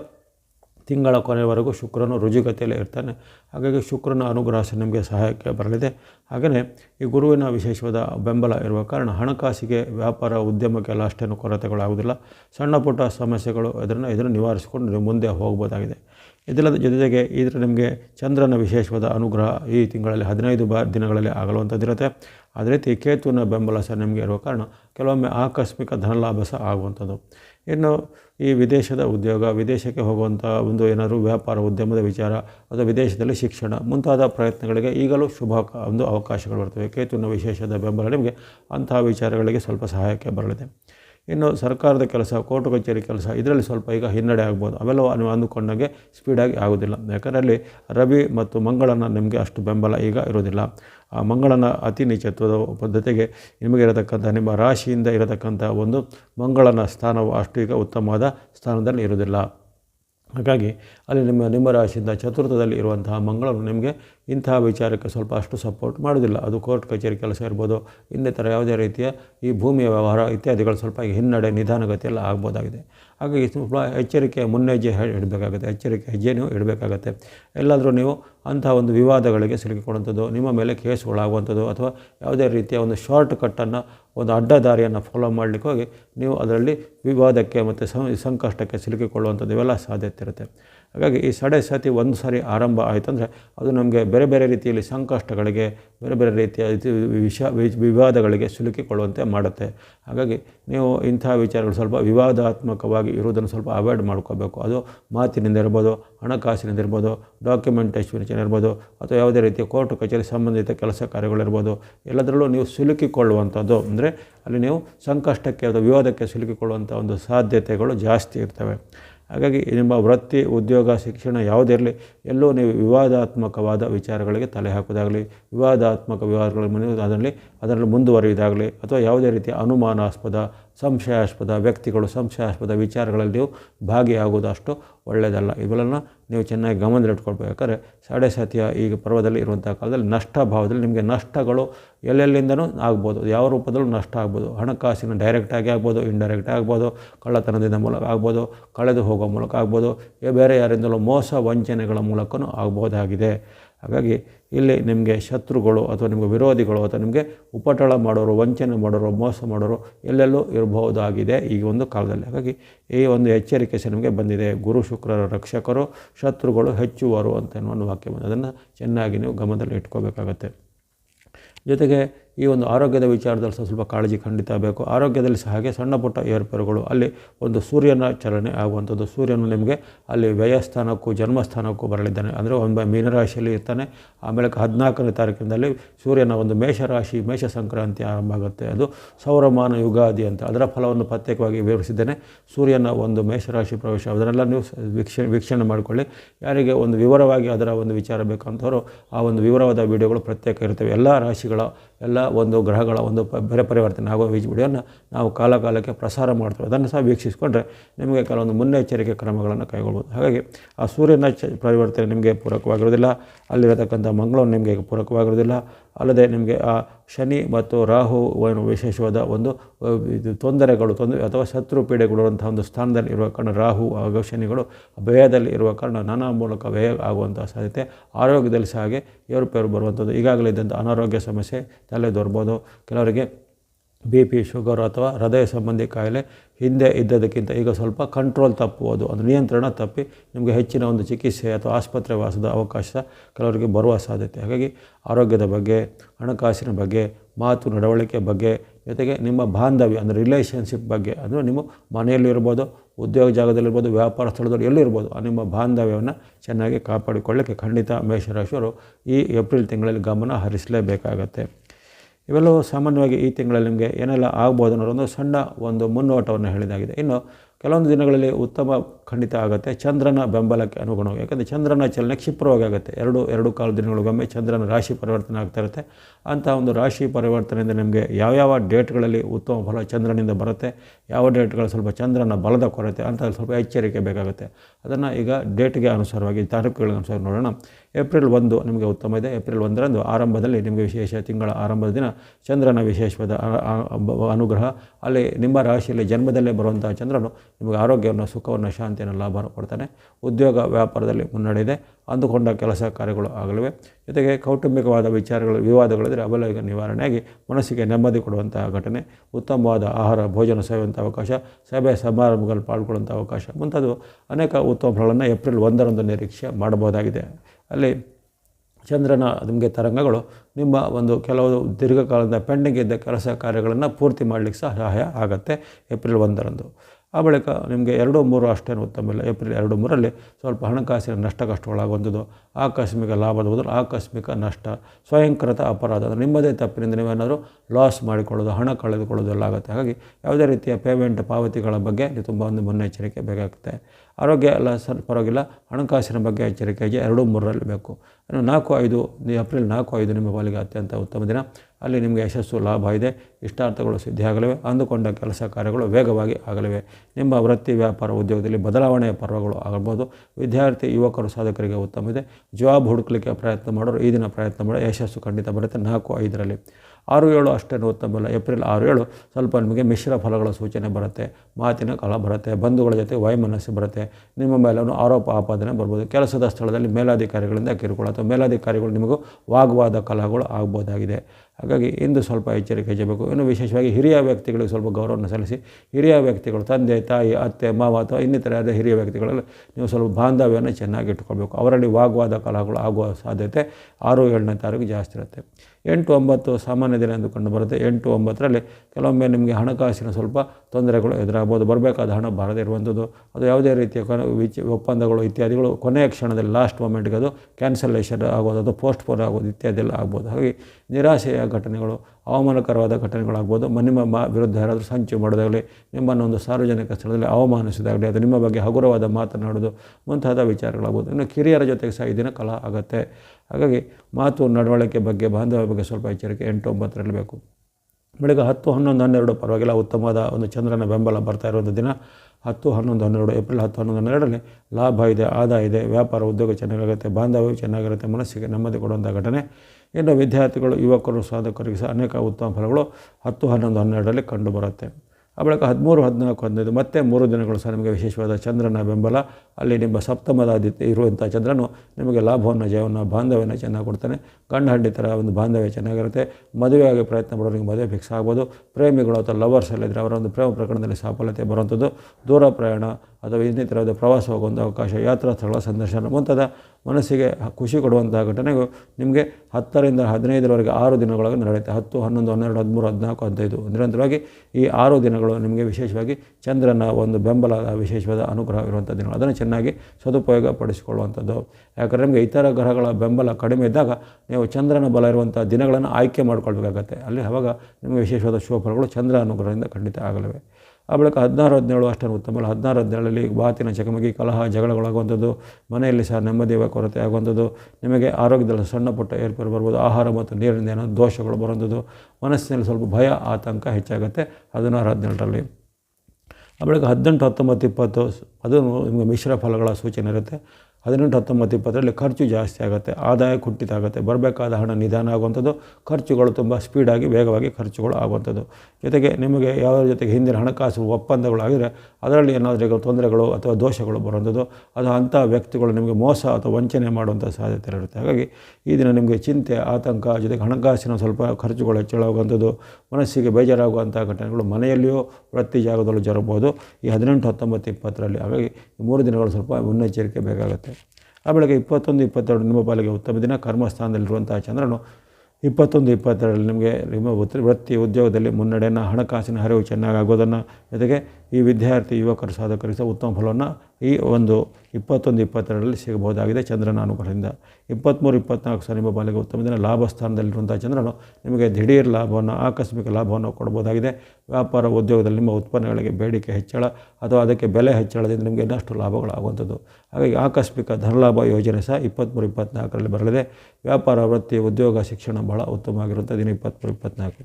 ತಿಂಗಳ ಕೊನೆವರೆಗೂ ಶುಕ್ರನು ರುಜುಗತಿಯಲ್ಲೇ ಇರ್ತಾನೆ. ಹಾಗಾಗಿ ಶುಕ್ರನ ಅನುಗ್ರಹ ನಿಮಗೆ ಸಹಾಯಕ್ಕೆ ಬರಲಿದೆ. ಹಾಗೆಯೇ ಈ ಗುರುವಿನ ವಿಶೇಷವಾದ ಬೆಂಬಲ ಇರುವ ಕಾರಣ ಹಣಕಾಸಿಗೆ ವ್ಯಾಪಾರ ಉದ್ಯಮಕ್ಕೆಲ್ಲ ಅಷ್ಟೇನು ಕೊರತೆಗಳಾಗುವುದಿಲ್ಲ. ಸಣ್ಣ ಪುಟ್ಟ ಸಮಸ್ಯೆಗಳು ಇದನ್ನು ಇದನ್ನು ನಿವಾರಿಸಿಕೊಂಡು ನೀವು ಮುಂದೆ ಹೋಗ್ಬೋದಾಗಿದೆ. ಇದೆಲ್ಲದ ಜೊತೆಗೆ ಇದರ ನಿಮಗೆ ಚಂದ್ರನ ವಿಶೇಷವಾದ ಅನುಗ್ರಹ ಈ ತಿಂಗಳಲ್ಲಿ ಹದಿನೈದು ಬಾ ದಿನಗಳಲ್ಲಿ ಆಗಲುವಂಥದ್ದಿರುತ್ತೆ ಅದೇ ರೀತಿ ಕೇತುವಿನ ಬೆಂಬಲ ಸಹ ನಿಮಗೆ ಇರುವ ಕಾರಣ ಕೆಲವೊಮ್ಮೆ ಆಕಸ್ಮಿಕ ಧನಲಾಭ ಸಹ ಆಗುವಂಥದ್ದು. ಇನ್ನು ಈ ವಿದೇಶದ ಉದ್ಯೋಗ, ವಿದೇಶಕ್ಕೆ ಹೋಗುವಂಥ ಒಂದು ಏನಾದರೂ ವ್ಯಾಪಾರ, ಉದ್ಯಮದ ವಿಚಾರ ಅಥವಾ ವಿದೇಶದಲ್ಲಿ ಶಿಕ್ಷಣ ಮುಂತಾದ ಪ್ರಯತ್ನಗಳಿಗೆ ಈಗಲೂ ಶುಭ ಒಂದು ಅವಕಾಶಗಳು ಬರ್ತವೆ. ಕೇತುವಿನ ವಿಶೇಷದ ಬೆಂಬಲ ನಿಮಗೆ ಅಂತಹ ವಿಚಾರಗಳಿಗೆ ಸ್ವಲ್ಪ ಸಹಾಯಕ್ಕೆ ಬರಲಿದೆ. ಇನ್ನು ಸರ್ಕಾರದ ಕೆಲಸ, ಕೋರ್ಟ್ ಕಚೇರಿ ಕೆಲಸ, ಇದರಲ್ಲಿ ಸ್ವಲ್ಪ ಈಗ ಹಿನ್ನಡೆ ಆಗ್ಬೋದು. ಅವೆಲ್ಲ ನೀವು ಅಂದುಕೊಂಡಾಗೆ ಸ್ಪೀಡಾಗಿ ಆಗೋದಿಲ್ಲ. ಯಾಕಂದರೆ ಅಲ್ಲಿ ರವಿ ಮತ್ತು ಮಂಗಳನ ನಿಮಗೆ ಅಷ್ಟು ಬೆಂಬಲ ಈಗ ಇರೋದಿಲ್ಲ. ಆ ಮಂಗಳನ ಅತಿ ನೀಚತ್ವದ ಪದ್ಧತಿಗೆ ನಿಮಗಿರತಕ್ಕಂಥ ನಿಮ್ಮ ರಾಶಿಯಿಂದ ಇರತಕ್ಕಂಥ ಒಂದು ಮಂಗಳನ ಸ್ಥಾನವು ಅಷ್ಟು ಈಗ ಉತ್ತಮವಾದ ಸ್ಥಾನದಲ್ಲಿ ಇರೋದಿಲ್ಲ. ಹಾಗಾಗಿ ಅಲ್ಲಿ ನಿಮ್ಮ ನಿಮ್ಮ ರಾಶಿಯಿಂದ ಚತುರ್ಥದಲ್ಲಿ ಇರುವಂತಹ ಮಂಗಳನು ನಿಮಗೆ ಇಂತಹ ವಿಚಾರಕ್ಕೆ ಸ್ವಲ್ಪ ಅಷ್ಟು ಸಪೋರ್ಟ್ ಮಾಡೋದಿಲ್ಲ ಅದು ಕೋರ್ಟ್ ಕಚೇರಿ ಕೆಲಸ ಇರ್ಬೋದು, ಇನ್ನಿತರ ಯಾವುದೇ ರೀತಿಯ ಈ ಭೂಮಿಯ ವ್ಯವಹಾರ ಇತ್ಯಾದಿಗಳು ಸ್ವಲ್ಪ ಹಿನ್ನಡೆ ನಿಧಾನಗತಿಯೆಲ್ಲ ಆಗ್ಬೋದಾಗಿದೆ. ಹಾಗಾಗಿ ಸ್ವಲ್ಪ ಎಚ್ಚರಿಕೆ ಮುನ್ನೆಜ್ಜೆ ಇಡಬೇಕಾಗುತ್ತೆ, ಎಚ್ಚರಿಕೆ ಹೆಜ್ಜೆನೂ ಇಡಬೇಕಾಗತ್ತೆ. ಎಲ್ಲಾದರೂ ನೀವು ಅಂತಹ ಒಂದು ವಿವಾದಗಳಿಗೆ ಸಿಲುಕಿಕೊಳ್ಳುವಂಥದ್ದು, ನಿಮ್ಮ ಮೇಲೆ ಕೇಸುಗಳಾಗುವಂಥದ್ದು, ಅಥವಾ ಯಾವುದೇ ರೀತಿಯ ಒಂದು ಶಾರ್ಟ್ ಕಟ್ಟನ್ನು ಒಂದು ಅಡ್ಡದಾರಿಯನ್ನು ಫಾಲೋ ಮಾಡಲಿಕ್ಕೆ ಹೋಗಿ ನೀವು ಅದರಲ್ಲಿ ವಿವಾದಕ್ಕೆ ಮತ್ತು ಸಂಕಷ್ಟಕ್ಕೆ ಸಿಲುಕಿಕೊಳ್ಳುವಂಥದ್ದು ಇವೆಲ್ಲ ಸಾಧ್ಯತೆ ಇರುತ್ತೆ. ಹಾಗಾಗಿ ಈ ಸಡೆ ಸತಿ ಒಂದು ಸಾರಿ ಆರಂಭ ಆಯಿತಂದರೆ ಅದು ನಮಗೆ ಬೇರೆ ಬೇರೆ ರೀತಿಯಲ್ಲಿ ಸಂಕಷ್ಟಗಳಿಗೆ, ಬೇರೆ ಬೇರೆ ರೀತಿಯ ವಿಷ ವಿವಾದಗಳಿಗೆ ಸಿಲುಕಿಕೊಳ್ಳುವಂತೆ ಮಾಡುತ್ತೆ. ಹಾಗಾಗಿ ನೀವು ಇಂಥ ವಿಚಾರಗಳು ಸ್ವಲ್ಪ ವಿವಾದಾತ್ಮಕವಾಗಿ ಇರುವುದನ್ನು ಸ್ವಲ್ಪ ಅವಾಯ್ಡ್ ಮಾಡ್ಕೋಬೇಕು. ಅದು ಮಾತಿನಿಂದ ಇರ್ಬೋದು, ಹಣಕಾಸಿನಿಂದ ಇರ್ಬೋದು ಡಾಕ್ಯುಮೆಂಟೇಶನ್ ಇರ್ಬೋದು, ಅಥವಾ ಯಾವುದೇ ರೀತಿಯ ಕೋರ್ಟ್ ಕಚೇರಿ ಸಂಬಂಧಿತ ಕೆಲಸ ಕಾರ್ಯಗಳಿರ್ಬೋದು ಎಲ್ಲದರಲ್ಲೂ ನೀವು ಸಿಲುಕಿಕೊಳ್ಳುವಂಥದ್ದು. ಅಂದರೆ ಅಲ್ಲಿ ನೀವು ಸಂಕಷ್ಟಕ್ಕೆ ಅಥವಾ ವಿವಾದಕ್ಕೆ ಸಿಲುಕಿಕೊಳ್ಳುವಂಥ ಒಂದು ಸಾಧ್ಯತೆಗಳು ಜಾಸ್ತಿ ಇರ್ತವೆ. ಹಾಗಾಗಿ ನಿಮ್ಮ ವೃತ್ತಿ, ಉದ್ಯೋಗ, ಶಿಕ್ಷಣ ಯಾವುದಿರಲಿ ಎಲ್ಲೋ ನೀವು ವಿವಾದಾತ್ಮಕವಾದ ವಿಚಾರಗಳಿಗೆ ತಲೆ ಹಾಕೋದಾಗಲಿ ವಿವಾದಾತ್ಮಕ ವಿವಾದಗಳ ಅದರಲ್ಲಿ ಅದರಲ್ಲಿ ಮುಂದುವರಿಯೋದಾಗಲಿ ಅಥವಾ ಯಾವುದೇ ರೀತಿಯ ಅನುಮಾನಾಸ್ಪದ ಸಂಶಯಾಸ್ಪದ ವ್ಯಕ್ತಿಗಳು ಸಂಶಯಾಸ್ಪದ ವಿಚಾರಗಳಲ್ಲಿ ನೀವು ಭಾಗಿಯಾಗುವುದು ಅಷ್ಟು ಒಳ್ಳೆಯದಲ್ಲ. ಇವುಗಳನ್ನು ನೀವು ಚೆನ್ನಾಗಿ ಗಮನದಲ್ಲಿಟ್ಕೊಳ್ಬೇಕಾದ್ರೆ ಸಾಡೆ ಸತಿಯ ಈಗ ಪರ್ವದಲ್ಲಿ ಇರುವಂಥ ಕಾಲದಲ್ಲಿ ನಷ್ಟ ಭಾವದಲ್ಲಿ ನಿಮಗೆ ನಷ್ಟಗಳು ಎಲ್ಲೆಲ್ಲಿಂದನೂ ಆಗ್ಬೋದು. ಯಾವ ರೂಪದಲ್ಲೂ ನಷ್ಟ ಆಗ್ಬೋದು. ಹಣಕಾಸಿನ ಡೈರೆಕ್ಟಾಗಿ ಆಗ್ಬೋದು ಇಂಡೈರೆಕ್ಟ್ ಆಗ್ಬೋದು, ಕಳ್ಳತನದಿಂದ ಮೂಲಕ ಆಗ್ಬೋದು, ಕಳೆದು ಹೋಗೋ ಮೂಲಕ ಆಗ್ಬೋದು ಬೇರೆ ಯಾರಿಂದಲೂ ಮೋಸ ವಂಚನೆಗಳ ಮೂಲಕವೂ ಆಗ್ಬೋದಾಗಿದೆ. ಹಾಗಾಗಿ ಇಲ್ಲಿ ನಿಮಗೆ ಶತ್ರುಗಳು ಅಥವಾ ನಿಮಗೆ ವಿರೋಧಿಗಳು ಅಥವಾ ನಿಮಗೆ ಉಪಟಳ ಮಾಡೋರು, ವಂಚನೆ ಮಾಡೋರು, ಮೋಸ ಮಾಡೋರು ಎಲ್ಲೆಲ್ಲೂ ಇರಬಹುದಾಗಿದೆ ಈ ಒಂದು ಕಾಲದಲ್ಲಿ. ಹಾಗಾಗಿ ಈ ಒಂದು ಎಚ್ಚರಿಕೆ ಸಹ ನಿಮಗೆ ಬಂದಿದೆ. ಗುರು, ಶುಕ್ರರ ರಕ್ಷಕರು, ಶತ್ರುಗಳು ಹೆಚ್ಚುವರು ಅಂತ ಅನ್ನೋ ಒಂದು ವಾಕ್ಯ ಅದನ್ನು ಚೆನ್ನಾಗಿ ನೀವು ಗಮನದಲ್ಲಿ ಇಟ್ಕೋಬೇಕಾಗತ್ತೆ ಜೊತೆಗೆ ಈ ಒಂದು ಆರೋಗ್ಯದ ವಿಚಾರದಲ್ಲಿ ಸ್ವಲ್ಪ ಕಾಳಜಿ ಖಂಡಿತ ಬೇಕು. ಆರೋಗ್ಯದಲ್ಲಿ ಸಹ ಹಾಗೆ ಸಣ್ಣ ಪುಟ್ಟ ಏರ್ಪೇರುಗಳು, ಅಲ್ಲಿ ಒಂದು ಸೂರ್ಯನ ಚಲನೆ ಆಗುವಂಥದ್ದು. ಸೂರ್ಯನು ನಿಮಗೆ ಅಲ್ಲಿ ವ್ಯಯಸ್ಥಾನಕ್ಕೂ ಜನ್ಮಸ್ಥಾನಕ್ಕೂ ಬರಲಿದ್ದಾನೆ. ಅಂದರೆ ಒಂದು ಮೀನರಾಶಿಯಲ್ಲಿ ಇರ್ತಾನೆ. ಆಮೇಲೆ ಹದಿನಾಲ್ಕನೇ ತಾರೀಕಿನಲ್ಲಿ ಸೂರ್ಯನ ಒಂದು ಮೇಷರಾಶಿ ಮೇಷ ಸಂಕ್ರಾಂತಿ ಆರಂಭ ಆಗುತ್ತೆ. ಅದು ಸೌರಮಾನ ಯುಗಾದಿ ಅಂತ ಅದರ ಫಲವನ್ನು ಪ್ರತ್ಯೇಕವಾಗಿ ವಿವರಿಸಿದ್ದೇನೆ. ಸೂರ್ಯನ ಒಂದು ಮೇಷರಾಶಿ ಪ್ರವೇಶ, ಅದನ್ನೆಲ್ಲ ನೀವು ವೀಕ್ಷಣೆ ವೀಕ್ಷಣೆ ಮಾಡಿಕೊಳ್ಳಿ. ಯಾರಿಗೆ ಒಂದು ವಿವರವಾಗಿ ಅದರ ಒಂದು ವಿಚಾರ ಬೇಕಂತವರು ಆ ಒಂದು ವಿವರವಾದ ವಿಡಿಯೋಗಳು ಪ್ರತ್ಯೇಕ ಇರ್ತವೆ ಎಲ್ಲ ರಾಶಿಗಳ ಎಲ್ಲ ಒಂದು ಗ್ರಹಗಳ ಒಂದು ಬೇರೆ ಪರಿವರ್ತನೆ ಆಗುವ ವೀಜ್ ವಿಡಿಯೋನ ನಾವು ಕಾಲ ಕಾಲಕ್ಕೆ ಪ್ರಸಾರ ಮಾಡ್ತೇವೆ. ಅದನ್ನು ಸಹ ವೀಕ್ಷಿಸಿಕೊಂಡ್ರೆ ನಿಮಗೆ ಕೆಲವೊಂದು ಮುನ್ನೆಚ್ಚರಿಕೆ ಕ್ರಮಗಳನ್ನು ಕೈಗೊಳ್ಬೋದು. ಹಾಗಾಗಿ ಆ ಸೂರ್ಯನ ಚ, ಪರಿವರ್ತನೆ ನಿಮಗೆ ಪೂರಕವಾಗಿರೋದಿಲ್ಲ ಅಲ್ಲಿರತಕ್ಕಂಥ ಮಂಗಳವನ್ನು ನಿಮಗೆ ಪೂರಕವಾಗಿರೋದಿಲ್ಲ ಅಲ್ಲದೆ ನಿಮಗೆ ಆ ಶನಿ ಮತ್ತು ರಾಹು ವಿಶೇಷವಾದ ಒಂದು ಇದು ತೊಂದರೆಗಳು, ತೊಂದರೆ ಅಥವಾ ಶತ್ರು ಪೀಡೆಗಳಿರುವಂಥ ಒಂದು ಸ್ಥಾನದಲ್ಲಿ ಇರುವ ಕಾರಣ ರಾಹು ಹಾಗೂ ಶನಿಗಳು ವ್ಯಯದಲ್ಲಿ ಇರುವ ಕಾರಣ ನಾನಾ ಮೂಲಕ ವ್ಯಯ ಆಗುವಂಥ ಸಾಧ್ಯತೆ. ಆರೋಗ್ಯದಲ್ಲಿ ಸಹ ಹಾಗೆ, ಏರುಪೇರು ಬರುವಂಥದ್ದು ಈಗಾಗಲೇ ಇದ್ದಂಥ ಅನಾರೋಗ್ಯ ಸಮಸ್ಯೆ ತಲೆ ದೊರ್ಬೋದು ಕೆಲವರಿಗೆ ಬಿ ಪಿ ಶುಗರ್ ಅಥವಾ ಹೃದಯ ಸಂಬಂಧಿ ಕಾಯಿಲೆ ಹಿಂದೆ ಇದ್ದದಕ್ಕಿಂತ ಈಗ ಸ್ವಲ್ಪ ಕಂಟ್ರೋಲ್ ತಪ್ಪುವುದು ಅದು. ನಿಯಂತ್ರಣ ತಪ್ಪಿ ನಿಮಗೆ ಹೆಚ್ಚಿನ ಒಂದು ಚಿಕಿತ್ಸೆ ಅಥವಾ ಆಸ್ಪತ್ರೆ ವಾಸದ ಅವಕಾಶ ಕೆಲವರಿಗೆ ಬರುವ ಸಾಧ್ಯತೆ. ಹಾಗಾಗಿ ಆರೋಗ್ಯದ ಬಗ್ಗೆ, ಹಣಕಾಸಿನ ಬಗ್ಗೆ, ಮಾತು, ನಡವಳಿಕೆ ಬಗ್ಗೆ, ಜೊತೆಗೆ ನಿಮ್ಮ ಬಾಂಧವ್ಯ ಅಂದರೆ ರಿಲೇಷನ್ಶಿಪ್ ಬಗ್ಗೆ, ಅಂದರೆ ನಿಮ್ಮ ಮನೆಯಲ್ಲಿರ್ಬೋದು ಉದ್ಯೋಗ ಜಾಗದಲ್ಲಿರ್ಬೋದು ವ್ಯಾಪಾರ ಸ್ಥಳದಲ್ಲಿ ಎಲ್ಲಿರ್ಬೋದು ನಿಮ್ಮ ಬಾಂಧವ್ಯವನ್ನು ಚೆನ್ನಾಗಿ ಕಾಪಾಡಿಕೊಳ್ಳೋಕ್ಕೆ ಖಂಡಿತ ಮೇಷರಾಶಿಯವರು ಈ ಏಪ್ರಿಲ್ ತಿಂಗಳಲ್ಲಿ ಗಮನ ಹರಿಸಲೇಬೇಕಾಗತ್ತೆ. ಇವೆಲ್ಲವೂ ಸಾಮಾನ್ಯವಾಗಿ ಈ ತಿಂಗಳಲ್ಲಿ ನಿಮಗೆ ಏನೆಲ್ಲ ಆಗ್ಬೋದು ಅನ್ನೋದೊಂದು ಸಣ್ಣ ಒಂದು ಮುನ್ನೋಟವನ್ನು ಹೇಳಿದಾಗಿದೆ. ಇನ್ನು ಕೆಲವೊಂದು ದಿನಗಳಲ್ಲಿ ಉತ್ತಮ ಖಂಡಿತ ಆಗುತ್ತೆ. ಚಂದ್ರನ ಬೆಂಬಲಕ್ಕೆ ಅನುಗುಣವಾಗಿ ಯಾಕಂದರೆ ಚಂದ್ರನ ಚಲನೆ ಕ್ಷಿಪ್ರವಾಗಿ ಆಗುತ್ತೆ. ಎರಡು ಎರಡು ಕಾಲು ದಿನಗಳಿಗೊಮ್ಮೆ ಚಂದ್ರನ ರಾಶಿ ಪರಿವರ್ತನೆ ಆಗ್ತಾ ಇರುತ್ತೆ. ಅಂಥ ಒಂದು ರಾಶಿ ಪರಿವರ್ತನೆಯಿಂದ ನಿಮಗೆ ಯಾವ್ಯಾವ ಡೇಟ್ಗಳಲ್ಲಿ ಉತ್ತಮ ಫಲ ಚಂದ್ರನಿಂದ ಬರುತ್ತೆ, ಯಾವ ಡೇಟ್ಗಳು ಸ್ವಲ್ಪ ಚಂದ್ರನ ಬಲದ ಕೊರತೆ ಅಂತ ಸ್ವಲ್ಪ ಎಚ್ಚರಿಕೆ ಬೇಕಾಗುತ್ತೆ. ಅದನ್ನು ಈಗ ಡೇಟ್ಗೆ ಅನುಸಾರವಾಗಿ ತಾರೀಕುಗಳಿಗೆ ಅನುಸಾರ ನೋಡೋಣ. ಏಪ್ರಿಲ್ ಒಂದು ನಿಮಗೆ ಉತ್ತಮ ಇದೆ. ಏಪ್ರಿಲ್ ಒಂದರಂದು ಆರಂಭದಲ್ಲಿ ನಿಮಗೆ ವಿಶೇಷ ತಿಂಗಳ ಆರಂಭದ ದಿನ ಚಂದ್ರನ ವಿಶೇಷವಾದ ಅನುಗ್ರಹ. ಅಲ್ಲಿ ನಿಮ್ಮ ರಾಶಿಯಲ್ಲಿ ಜನ್ಮದಲ್ಲೇ ಬರುವಂಥ ಚಂದ್ರನು ನಿಮಗೆ ಆರೋಗ್ಯವನ್ನು, ಸುಖವನ್ನು ಶಾಂತಿಯನ್ನು ಲಾಭ ಕೊಡ್ತಾನೆ. ಉದ್ಯೋಗ ವ್ಯಾಪಾರದಲ್ಲಿ ಮುನ್ನಡೆಯಿದೆ. ಅಂದುಕೊಂಡ ಕೆಲಸ ಕಾರ್ಯಗಳು ಆಗಲಿವೆ. ಜೊತೆಗೆ ಕೌಟುಂಬಿಕವಾದ ವಿಚಾರಗಳು ವಿವಾದಗಳಿದ್ದರೆ ಅವೆಲ್ಲ ಈಗ ನಿವಾರಣೆಯಾಗಿ ಮನಸ್ಸಿಗೆ ನೆಮ್ಮದಿ ಕೊಡುವಂತಹ ಘಟನೆ, ಉತ್ತಮವಾದ ಆಹಾರ, ಭೋಜನ ಸೇವೆಯಂಥ ಅವಕಾಶ, ಸಭೆ ಸಮಾರಂಭಗಳಲ್ಲಿ ಪಾಲ್ಗೊಳ್ಳುವಂಥ ಅವಕಾಶ ಮುಂತಾದವು ಅನೇಕ ಉತ್ತಮ ಫಲಗಳನ್ನು ಏಪ್ರಿಲ್ ಒಂದರಂದು ನಿರೀಕ್ಷೆ ಮಾಡಬಹುದಾಗಿದೆ. ಅಲ್ಲಿ ಚಂದ್ರನ ನಿಮಗೆ ತರಂಗಗಳು, ನಿಮ್ಮ ಒಂದು ಕೆಲವು ದೀರ್ಘಕಾಲದ ಪೆಂಡಿಂಗ್ ಇದ್ದ ಕೆಲಸ ಕಾರ್ಯಗಳನ್ನು ಪೂರ್ತಿ ಮಾಡಲಿಕ್ಕೆ ಸಹ ಸಹಾಯ ಆಗುತ್ತೆ ಏಪ್ರಿಲ್ ಒಂದರಂದು. ಆ ಬಳಿಕ ನಿಮಗೆ ಎರಡು ಮೂರು ಅಷ್ಟೇನು ಉತ್ತಮ ಇಲ್ಲ. ಏಪ್ರಿಲ್ ಎರಡು ಮೂರಲ್ಲಿ ಸ್ವಲ್ಪ ಹಣಕಾಸಿನ ನಷ್ಟ ಕಷ್ಟಗಳಾಗುವಂಥದ್ದು ಆಕಸ್ಮಿಕ ಲಾಭದ ಬದಲು ಆಕಸ್ಮಿಕ ನಷ್ಟ, ಸ್ವಯಂಕೃತ ಅಪರಾಧ, ಅಂದರೆ ನಿಮ್ಮದೇ ತಪ್ಪಿನಿಂದ ನೀವೇನಾದರೂ ಲಾಸ್ ಮಾಡಿಕೊಳ್ಳೋದು, ಹಣ ಕಳೆದುಕೊಳ್ಳೋದು ಎಲ್ಲ ಆಗುತ್ತೆ. ಹಾಗಾಗಿ ಯಾವುದೇ ರೀತಿಯ ಪೇಮೆಂಟ್ ಪಾವತಿಗಳ ಬಗ್ಗೆ ನೀವು ತುಂಬ ಒಂದು ಮುನ್ನೆಚ್ಚರಿಕೆ ಬೇಕಾಗುತ್ತೆ. ಆರೋಗ್ಯ ಎಲ್ಲ ಸರ್, ಪರವಾಗಿಲ್ಲ. ಹಣಕಾಸಿನ ಬಗ್ಗೆ ಎಚ್ಚರಿಕೆ ಎರಡು ಮೂರರಲ್ಲಿ ಬೇಕು. ನಾಲ್ಕು ಐದು ಏಪ್ರಿಲ್ ನಾಲ್ಕು ಐದು ನಿಮ್ಮ ಪಾಲಿಗೆ ಅತ್ಯಂತ ಉತ್ತಮ ದಿನ. ಅಲ್ಲಿ ನಿಮಗೆ ಯಶಸ್ಸು, ಲಾಭ ಇದೆ. ಇಷ್ಟಾರ್ಥಗಳು ಸಿದ್ಧಿಯಾಗಲಿವೆ ಅಂದುಕೊಂಡ ಕೆಲಸ ಕಾರ್ಯಗಳು ವೇಗವಾಗಿ ಆಗಲಿವೆ. ನಿಮ್ಮ ವೃತ್ತಿ, ವ್ಯಾಪಾರ, ಉದ್ಯೋಗದಲ್ಲಿ ಬದಲಾವಣೆಯ ಪರ್ವಗಳು ಆಗಬಹುದು. ವಿದ್ಯಾರ್ಥಿ, ಯುವಕರು, ಸಾಧಕರಿಗೆ ಉತ್ತಮ ಇದೆ. ಜಾಬ್ ಹುಡುಕಲಿಕ್ಕೆ ಪ್ರಯತ್ನ ಮಾಡೋರು, ಈ ದಿನ ಪ್ರಯತ್ನ ಮಾಡೋ ಯಶಸ್ಸು ಖಂಡಿತ ಬರುತ್ತೆ. ನಾಲ್ಕು ಐದರಲ್ಲಿ. ಆರು ಏಳು ಅಷ್ಟೇನು ನೋಡ್ತಾ ಇಲ್ಲ ಏಪ್ರಿಲ್ ಆರು ಏಳು ಸ್ವಲ್ಪ ನಿಮಗೆ ಮಿಶ್ರ ಫಲಗಳ ಸೂಚನೆ ಬರುತ್ತೆ. ಮಾತಿನ ಕಾಲ ಬರುತ್ತೆ. ಬಂಧುಗಳ ಜೊತೆ ವೈಮನಸ್ಸು ಬರುತ್ತೆ. ನಿಮ್ಮ ಮೇಲೂ ಆರೋಪ ಆಪಾದನೆ ಬರ್ಬೋದು. ಕೆಲಸದ ಸ್ಥಳದಲ್ಲಿ ಮೇಲಾಧಿಕಾರಿಗಳಿಂದ ಕಿರುಕುಳ ಅಥವಾ ಮೇಲಾಧಿಕಾರಿಗಳು ನಿಮಗೂ ವಾಗ್ವಾದ ಕಲಹಗಳು ಆಗ್ಬೋದಾಗಿದೆ. ಹಾಗಾಗಿ ಇಂದು ಸ್ವಲ್ಪ ಎಚ್ಚರಿಕೆ ಹೆಚ್ಚಬೇಕು ಇನ್ನು ವಿಶೇಷವಾಗಿ ಹಿರಿಯ ವ್ಯಕ್ತಿಗಳಿಗೆ ಸ್ವಲ್ಪ ಗೌರವವನ್ನು ಸಲ್ಲಿಸಿ. ಹಿರಿಯ ವ್ಯಕ್ತಿಗಳು ತಂದೆ, ತಾಯಿ, ಅತ್ತೆ, ಮಾವ ಅಥವಾ ಹಿರಿಯ ವ್ಯಕ್ತಿಗಳಲ್ಲಿ ನೀವು ಸ್ವಲ್ಪ ಬಾಂಧವ್ಯವನ್ನು ಚೆನ್ನಾಗಿ ಇಟ್ಕೊಳ್ಬೇಕು ಅವರಲ್ಲಿ ವಾಗ್ವಾದ ಕಲಹಗಳು ಆಗುವ ಸಾಧ್ಯತೆ ಆರು, ಏಳನೇ ತಾರೀಕು ಜಾಸ್ತಿ ಇರುತ್ತೆ. ಎಂಟು, ಒಂಬತ್ತು ಸಾಮಾನ್ಯ ದಿನ ಎಂದು ಕಂಡು ಬರುತ್ತೆ. ಎಂಟು, ಒಂಬತ್ತರಲ್ಲಿ ಕೆಲವೊಮ್ಮೆ ನಿಮಗೆ ಹಣಕಾಸಿನ ಸ್ವಲ್ಪ ತೊಂದರೆಗಳು ಎದುರಾಗ್ಬೋದು. ಬರಬೇಕಾದ ಹಣ ಬಾರದೇ ಇರುವಂಥದ್ದು. ಅದು ಯಾವುದೇ ರೀತಿಯ ಒಪ್ಪಂದಗಳು ಇತ್ಯಾದಿಗಳು ಕೊನೆಯ ಕ್ಷಣದಲ್ಲಿ ಲಾಸ್ಟ್ ಮೊಮೆಂಟ್ಗೆ ಅದು ಕ್ಯಾನ್ಸಲೇಷನ್ ಆಗೋದು, ಅದು ಪೋಸ್ಟ್ಪೋನ್ ಆಗೋದು ಇತ್ಯಾದಿ ಎಲ್ಲ ಆಗ್ಬೋದು. ಹಾಗಾಗಿ ನಿರಾಶೆಯ ಘಟನೆಗಳು, ಅವಮಾನಕರವಾದ ಘಟನೆಗಳಾಗ್ಬೋದು. ನಿಮ್ಮ ವಿರುದ್ಧ ಯಾರಾದರೂ ಸಂಚು ಮಾಡೋದಾಗಲಿ, ನಿಮ್ಮನ್ನು ಒಂದು ಸಾರ್ವಜನಿಕ ಸ್ಥಳದಲ್ಲಿ ಅವಮಾನಿಸಿದಾಗಲಿ, ಅದು ನಿಮ್ಮ ಬಗ್ಗೆ ಹಗುರವಾದ ಮಾತನಾಡೋದು ಮುಂತಾದ ವಿಚಾರಗಳಾಗ್ಬೋದು. ಇನ್ನು ಕಿರಿಯರ ಜೊತೆಗೆ ಸಹ ಈ ದಿನ ಕಲಹ ಆಗುತ್ತೆ. ಹಾಗಾಗಿ ಮಾತು ನಡವಳಿಕೆ ಬಗ್ಗೆ, ಬಾಂಧವ್ಯ ಬಗ್ಗೆ ಸ್ವಲ್ಪ ಎಚ್ಚರಿಕೆ ಎಂಟು ಒಂಬತ್ತರಲ್ಲಿ ಬೇಕು ಬೆಳಗ್ಗೆ ಹತ್ತು, ಹನ್ನೊಂದು, ಹನ್ನೆರಡು ಪರವಾಗಿಲ್ಲ, ಉತ್ತಮವಾದ ಒಂದು ಚಂದ್ರನ ಬೆಂಬಲ ಬರ್ತಾ ಇರುವಂಥ ದಿನ. ಹತ್ತು ಹನ್ನೊಂದು ಹನ್ನೆರಡು, ಏಪ್ರಿಲ್ ಹತ್ತು ಹನ್ನೊಂದು ಹನ್ನೆರಡರಲ್ಲಿ ಲಾಭ ಇದೆ, ಆದಾಯ ಇದೆ, ವ್ಯಾಪಾರ, ಉದ್ಯೋಗ ಚೆನ್ನಾಗಿರುತ್ತೆ, ಬಾಂಧವ್ಯ ಚೆನ್ನಾಗಿರುತ್ತೆ, ಮನಸ್ಸಿಗೆ ನೆಮ್ಮದಿ ಕೊಡುವಂಥ ಘಟನೆ. ಇನ್ನು ವಿದ್ಯಾರ್ಥಿಗಳು, ಯುವಕರು, ಸಾಧಕರಿಗೆ ಸಹ ಅನೇಕ ಉತ್ತಮ ಫಲಗಳು ಹತ್ತು ಹನ್ನೊಂದು ಹನ್ನೆರಡರಲ್ಲಿ ಕಂಡುಬರುತ್ತೆ ಆ ಬಳಿಕ ಹದಿಮೂರು, ಹದಿನಾಲ್ಕು, ಹದಿನೈದು, ಮತ್ತೆ ಮೂರು ದಿನಗಳು ಸಹ ನಿಮಗೆ ವಿಶೇಷವಾದ ಚಂದ್ರನ ಬೆಂಬಲ. ಅಲ್ಲಿ ನಿಮ್ಮ ಸಪ್ತಮದ ಆದಿತ್ಯ ಇರುವಂಥ ಚಂದ್ರನು ನಿಮಗೆ ಲಾಭವನ್ನು, ಜಯವನ್ನು, ಬಾಂಧವ್ಯನ ಚೆನ್ನಾಗಿ ಕೊಡ್ತಾನೆ. ಗಂಡ ಹಂಡಿತರ ಒಂದು ಬಾಂಧವ್ಯ ಚೆನ್ನಾಗಿರುತ್ತೆ. ಮದುವೆಯಾಗಿ ಪ್ರಯತ್ನ ಪಡೋರಿಗೆ ಮದುವೆ ಫಿಕ್ಸ್ ಆಗ್ಬೋದು. ಪ್ರೇಮಿಗಳು ಅಥವಾ ಲವರ್ಸ್ ಇದ್ದರೆ ಅವರ ಒಂದು ಪ್ರೇಮ ಪ್ರಕರಣದಲ್ಲಿ ಸಫಲತೆ ಬರುವಂಥದ್ದು. ದೂರ ಪ್ರಯಾಣ ಅಥವಾ ಇನ್ನಿತರದ ಪ್ರವಾಸ ಹೋಗುವಂಥ ಅವಕಾಶ, ಯಾತ್ರಾ ಸ್ಥಳಗಳ ಸಂದರ್ಶನ ಮುಂತಾದ ಮನಸ್ಸಿಗೆ ಖುಷಿ ಕೊಡುವಂತಹ ಘಟನೆಗಳು ನಿಮಗೆ ಹತ್ತರಿಂದ ಹದಿನೈದರವರೆಗೆ ಆರು ದಿನಗಳೊಳಗೆ ನಡೆಯುತ್ತೆ. ಹತ್ತು, ಹನ್ನೊಂದು, ಹನ್ನೆರಡು, ಹದಿಮೂರು, ಹದಿನಾಲ್ಕು, ಹದಿನೈದು ನಿರಂತರವಾಗಿ ಈ ಆರು ದಿನಗಳು ನಿಮಗೆ ವಿಶೇಷವಾಗಿ ಚಂದ್ರನ ಒಂದು ಬೆಂಬಲ, ವಿಶೇಷವಾದ ಅನುಗ್ರಹ ಇರುವಂಥ ದಿನಗಳು. ಅದನ್ನು ಚೆನ್ನಾಗಿ ಸದುಪಯೋಗ ಪಡಿಸಿಕೊಳ್ಳುವಂಥದ್ದು ಯಾಕಂದರೆ ನಿಮಗೆ ಇತರ ಗ್ರಹಗಳ ಬೆಂಬಲ ಕಡಿಮೆ ಇದ್ದಾಗ ನೀವು ಚಂದ್ರನ ಬಲ ಇರುವಂಥ ದಿನಗಳನ್ನು ಆಯ್ಕೆ ಮಾಡಿಕೊಳ್ಬೇಕಾಗತ್ತೆ. ಅಲ್ಲಿ ಅವಾಗ ನಿಮಗೆ ವಿಶೇಷವಾದ ಶುಭ ಚಂದ್ರ ಅನುಗ್ರಹದಿಂದ ಖಂಡಿತ ಆಗಲಿವೆ. ಆ ಬಳಿಕ ಹದಿನಾರು, ಹದಿನೇಳು ಅಷ್ಟೇ ಉತ್ತಮ ಹದಿನಾರು, ಹದಿನೇಳಲ್ಲಿ ಬಾತಿನ ಚಕಮಕಿ, ಕಲಹ, ಜಗಳಗಳಾಗುವಂಥದ್ದು, ಮನೆಯಲ್ಲಿ ಸಹ ನೆಮ್ಮದಿಯ ಕೊರತೆ ಆಗುವಂಥದ್ದು, ನಿಮಗೆ ಆರೋಗ್ಯದಲ್ಲಿ ಸಣ್ಣ ಪುಟ್ಟ ಏರ್ಪೇರು ಬರ್ಬೋದು, ಆಹಾರ ಮತ್ತು ನೀರಿನಿಂದ ಏನೋ ದೋಷಗಳು ಬರುವಂಥದ್ದು, ಮನಸ್ಸಿನಲ್ಲಿ ಸ್ವಲ್ಪ ಭಯ, ಆತಂಕ ಹೆಚ್ಚಾಗುತ್ತೆ. ಹದಿನಾರು ಹದಿನೆಂಟರಲ್ಲಿ ಆ ಬಳಿಕ ಹದಿನೆಂಟು, ಹತ್ತೊಂಬತ್ತು, ಇಪ್ಪತ್ತು ಅದು ನಿಮಗೆ ಮಿಶ್ರ ಫಲಗಳ ಸೂಚನೆ ಇರುತ್ತೆ. ಹದಿನೆಂಟು, ಹತ್ತೊಂಬತ್ತು, ಇಪ್ಪತ್ತರಲ್ಲಿ ಖರ್ಚು ಜಾಸ್ತಿ ಆಗುತ್ತೆ, ಆದಾಯ ಕುಂಠಿತ ಆಗುತ್ತೆ ಬರಬೇಕಾದ ಹಣ ನಿಧಾನ ಆಗುವಂಥದ್ದು, ಖರ್ಚುಗಳು ತುಂಬ ಸ್ಪೀಡಾಗಿ ವೇಗವಾಗಿ ಖರ್ಚುಗಳು ಆಗುವಂಥದ್ದು. ಜೊತೆಗೆ ನಿಮಗೆ ಯಾವುದ್ರ ಜೊತೆಗೆ ಹಿಂದಿನ ಹಣಕಾಸು ಒಪ್ಪಂದಗಳಾಗಿದ್ರೆ ಅದರಲ್ಲಿ ಏನಾದರೂ ತೊಂದರೆಗಳು ಅಥವಾ ದೋಷಗಳು ಬರುವಂಥದ್ದು, ಅದು ಅಂಥ ವ್ಯಕ್ತಿಗಳು ನಿಮಗೆ ಮೋಸ ಅಥವಾ ವಂಚನೆ ಮಾಡುವಂಥ ಸಾಧ್ಯತೆ ಇರುತ್ತೆ. ಹಾಗಾಗಿ ಈ ದಿನ ನಿಮಗೆ ಚಿಂತೆ, ಆತಂಕ, ಜೊತೆಗೆ ಹಣಕಾಸಿನ ಸ್ವಲ್ಪ ಖರ್ಚುಗಳು ಹೆಚ್ಚಳವಾಗುವಂಥದ್ದು, ಮನಸ್ಸಿಗೆ ಬೇಜಾರಾಗುವಂಥ ಘಟನೆಗಳು ಮನೆಯಲ್ಲಿಯೂ ಪ್ರತಿ ಜಾಗದಲ್ಲೂ ಜರಬಹುದು ಈ ಹದಿನೆಂಟು, ಹತ್ತೊಂಬತ್ತು, ಇಪ್ಪತ್ತರಲ್ಲಿ ಹಾಗಾಗಿ ಈ ಮೂರು ದಿನಗಳು ಸ್ವಲ್ಪ ಮುನ್ನೆಚ್ಚರಿಕೆ ಬೇಕಾಗುತ್ತೆ. ಆ ಬೆಳಗ್ಗೆ ಇಪ್ಪತ್ತೊಂದು, ಇಪ್ಪತ್ತೆರಡು ನಿಮ್ಮ ಪಾಲಿಗೆ ಉತ್ತಮ ದಿನ. ಕರ್ಮಸ್ಥಾನದಲ್ಲಿರುವಂಥ ಚಂದ್ರನು ಇಪ್ಪತ್ತೊಂದು, ಇಪ್ಪತ್ತೆರಡರಲ್ಲಿ ನಿಮಗೆ ನಿಮ್ಮ ವೃತ್ತಿ ಉದ್ಯೋಗದಲ್ಲಿ ಮುನ್ನಡೆಯನ್ನು ಹಣಕಾಸಿನ ಹರಿವು ಚೆನ್ನಾಗಿ ಆಗೋದನ್ನು ಜೊತೆಗೆ ಈ ವಿದ್ಯಾರ್ಥಿ, ಯುವಕರು, ಸಾಧಕರಿಗೆ ಉತ್ತಮ ಫಲವನ್ನು ಈ ಒಂದು ಇಪ್ಪತ್ತೊಂದು, ಇಪ್ಪತ್ತೆರಡರಲ್ಲಿ ಸಿಗಬಹುದಾಗಿದೆ ಚಂದ್ರನ ಅನುಗ್ರಹದಿಂದ. ಇಪ್ಪತ್ತ್ಮೂರು ಇಪ್ಪತ್ನಾಲ್ಕು ಸಹ ನಿಮ್ಮ ಬಾಲಿಗೆ ಉತ್ತಮ ದಿನ, ಲಾಭ ಸ್ಥಾನದಲ್ಲಿರುವಂಥ ಚಂದ್ರನು ನಿಮಗೆ ದಿಢೀರ್ ಲಾಭವನ್ನು, ಆಕಸ್ಮಿಕ ಲಾಭವನ್ನು ಕೊಡಬಹುದಾಗಿದೆ. ವ್ಯಾಪಾರ ಉದ್ಯೋಗದಲ್ಲಿ ನಿಮ್ಮ ಉತ್ಪನ್ನಗಳಿಗೆ ಬೇಡಿಕೆ ಹೆಚ್ಚಳ ಅಥವಾ ಅದಕ್ಕೆ ಬೆಲೆ ಹೆಚ್ಚಳದಿಂದ ನಿಮಗೆ ಇನ್ನಷ್ಟು ಲಾಭಗಳಾಗುವಂಥದ್ದು. ಹಾಗಾಗಿ ಆಕಸ್ಮಿಕ ಧನಲಾಭ ಯೋಜನೆ ಸಹ ಇಪ್ಪತ್ತ್ಮೂರು ಇಪ್ಪತ್ನಾಲ್ಕರಲ್ಲಿ ಬರಲಿದೆ. ವ್ಯಾಪಾರ ವೃತ್ತಿ, ಉದ್ಯೋಗ, ಶಿಕ್ಷಣ ಬಹಳ ಉತ್ತಮವಾಗಿರುವಂಥ ದಿನ ಇಪ್ಪತ್ತ್ಮೂರು ಇಪ್ಪತ್ನಾಲ್ಕು.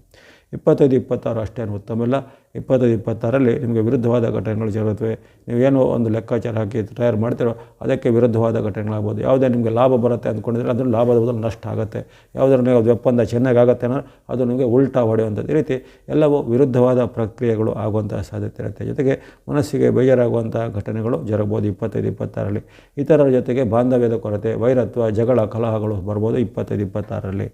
ಇಪ್ಪತ್ತೈದು, ಇಪ್ಪತ್ತಾರು ಅಷ್ಟೇನು ಉತ್ತಮ ಇಲ್ಲ. ಇಪ್ಪತ್ತೈದು, ಇಪ್ಪತ್ತಾರಲ್ಲಿ ನಿಮಗೆ ವಿರುದ್ಧವಾದ ಘಟನೆಗಳು ಜರುಗುತ್ತವೆ. ನೀವೇನೋ ಒಂದು ಲೆಕ್ಕಾಚಾರ ಹಾಕಿ ತಯಾರು ಮಾಡ್ತೀರೋ ಅದಕ್ಕೆ ವಿರುದ್ಧವಾದ ಘಟನೆಗಳಾಗ್ಬೋದು. ಯಾವುದೇ ನಿಮಗೆ ಲಾಭ ಬರುತ್ತೆ ಅಂದ್ಕೊಂಡಿದ್ರೆ ಅದನ್ನು ಲಾಭದ ಬದಲು ನಷ್ಟ ಆಗುತ್ತೆ. ಯಾವುದರ ನೀವು ಅದು ಒಪ್ಪಂದ ಚೆನ್ನಾಗಿ ಆಗುತ್ತೆ ಅನ್ನೋ ಅದು ನಿಮಗೆ ಉಲ್ಟಾ ಹೊಡೆಯುವಂಥದ್ದು. ಈ ರೀತಿ ಎಲ್ಲವೂ ವಿರುದ್ಧವಾದ ಪ್ರಕ್ರಿಯೆಗಳು ಆಗುವಂಥ ಸಾಧ್ಯತೆ ಇರುತ್ತೆ. ಜೊತೆಗೆ ಮನಸ್ಸಿಗೆ ಬೇಜಾರಾಗುವಂಥ ಘಟನೆಗಳು ಜರಗಬಹುದು ಇಪ್ಪತ್ತೈದು ಇಪ್ಪತ್ತಾರರಲ್ಲಿ ಇತರರ ಜೊತೆಗೆ ಬಾಂಧವ್ಯದ ಕೊರತೆ, ವೈರತ್ವ, ಜಗಳ, ಕಲಹಗಳು ಬರ್ಬೋದು ಇಪ್ಪತ್ತೈದು ಇಪ್ಪತ್ತಾರರಲ್ಲಿ